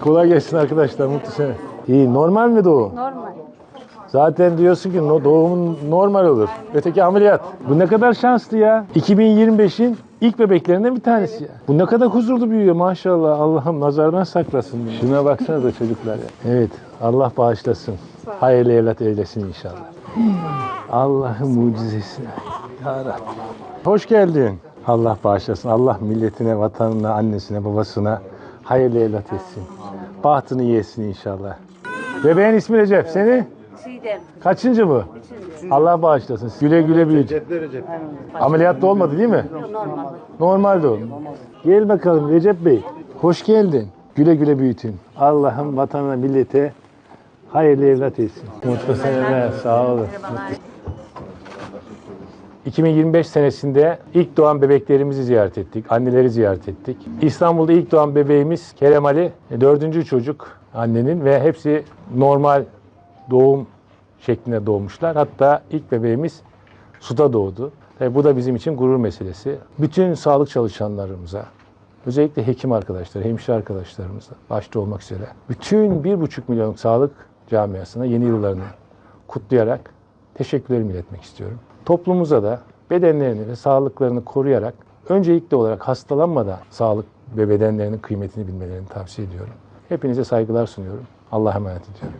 Kolay gelsin arkadaşlar. Mutlu sene. İyi. Normal mi doğum? Normal. Zaten diyorsun ki no, doğumun normal olur. Öteki ameliyat. Bu ne kadar şanslı ya. 2025'in ilk bebeklerinden bir tanesi ya. Bu ne kadar huzurlu büyüyor maşallah. Allah'ım nazardan saklasın. bunu. Şuna baksanıza çocuklar ya. Evet. Allah bağışlasın. Hayırlı evlat eylesin inşallah. Allah'ın mucizesi. Ya Rabbi. Hoş geldin. Allah bağışlasın. Allah milletine, vatanına, annesine, babasına hayırlı evlat etsin. Bahtını yesin inşallah. Bebeğin ismi Recep. Seni? Çiğdem. Kaçıncı bu? Allah bağışlasın. Güle güle büyüt. Ameliyatta olmadı değil mi? Normal. Normal doğum. Gel bakalım Recep Bey. Hoş geldin. Güle güle büyütün. Allah'ım vatanına, millete hayırlı evlat etsin. Mutlu seneler. Sağ olun. 2025 senesinde ilk doğan bebeklerimizi ziyaret ettik. Anneleri ziyaret ettik. İstanbul'da ilk doğan bebeğimiz Kerem Ali. e, Dördüncü çocuk annenin ve hepsi normal doğum şeklinde doğmuşlar. Hatta ilk bebeğimiz suda doğdu. Tabii bu da bizim için gurur meselesi. Bütün sağlık çalışanlarımıza, özellikle hekim arkadaşlar, hemşire arkadaşlarımıza başta olmak üzere bütün bir buçuk milyonluk sağlık camiasına yeni yıllarını kutlayarak teşekkürlerimi iletmek istiyorum. Toplumumuza da bedenlerini ve sağlıklarını koruyarak öncelikli olarak hastalanmadan sağlık ve bedenlerinin kıymetini bilmelerini tavsiye ediyorum. Hepinize saygılar sunuyorum. Allah'a emanet ediyorum.